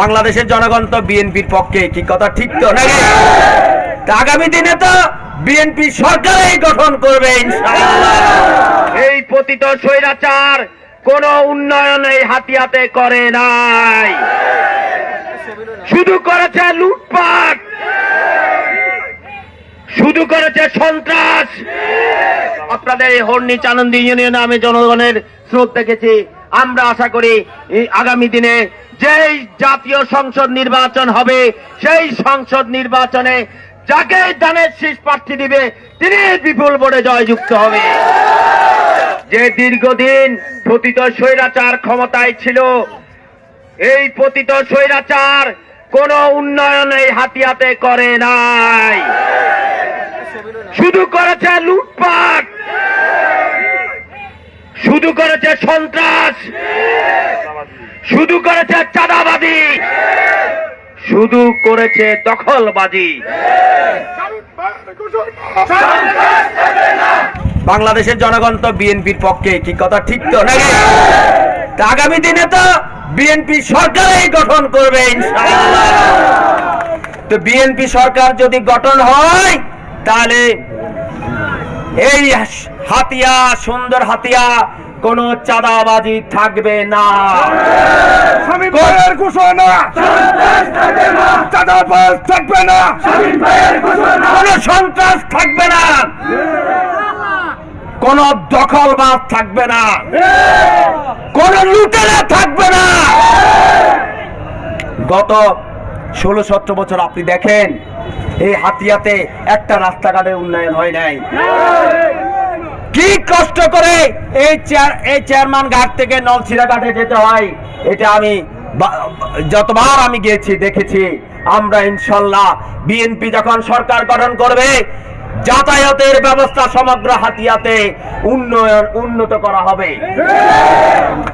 বাংলাদেশের জনগণ তো বিএনপির পক্ষে কি কথা ঠিক তো নাকি? আগামী দিনে তো বিএনপি সরকারই গঠন করবে এই পতিত স্বৈরাচার কোন উন্নয়ন এই হাতিয়াতে করে নাই। শুধু করেছে লুটপাট। শুধু করেছে সন্ত্রাস। আপনাদের হর্নি চানন্দি ইউনিয়নে আমি জনগণের স্রোত দেখেছি। আমরা আশা করি আগামী দিনে যেই জাতীয় সংসদ নির্বাচন হবে, সেই সংসদ নির্বাচনে যাকে দানের শীষ প্রার্থী দিবে, তিনি বিপুল ভোটে জয়যুক্ত হবে। যে দীর্ঘদিন পতিত স্বৈরাচার ক্ষমতায় ছিল, এই পতিত স্বৈরাচার কোন উন্নয়ন এই হাতিয়াতে করে নাই। শুধু করেছে লুটপাট। শুধু করেছে সন্ত্রাস। শুধু করেছে চাঁদাবাজি। শুধু করেছে দখলবাজি। বাংলাদেশের জনগণ তো বিএনপির পক্ষে, কি কথা ঠিক তো নাকি? আগামী দিনে তো বিএনপি সরকারই গঠন করবে তো বিএনপি সরকার যদি গঠন হয়, তাহলে এই হাতিয়া, সুন্দর হাতিয়া কোন চাঁদাবাজি থাকবে না। স্বামী ভাইয়ের ঘোষণা। চাঁদাবাজ থাকবে না। কোন সন্ত্রাস থাকবে না। কোন দখলবাজ থাকবে না। কোন লুটেরা থাকবে না। গত ষোলো সতেরো বছর আপনি দেখেন এই হাতিয়াতে একটা রাস্তাঘাটের উন্নয়ন হয় নাই। কি কষ্ট করে এই চেয়ার এই চেয়ারম্যান ঘাট থেকে নলছিরা ঘাটে যেতে হয়? এটা আমি যতবার আমি গিয়েছি, দেখেছি। আমরা ইনশাল্লাহ বিএনপি যখন সরকার গঠন করবে, যাতায়াতের ব্যবস্থা সমগ্র হাতিয়াতে উন্নয়ন, উন্নত করা হবে।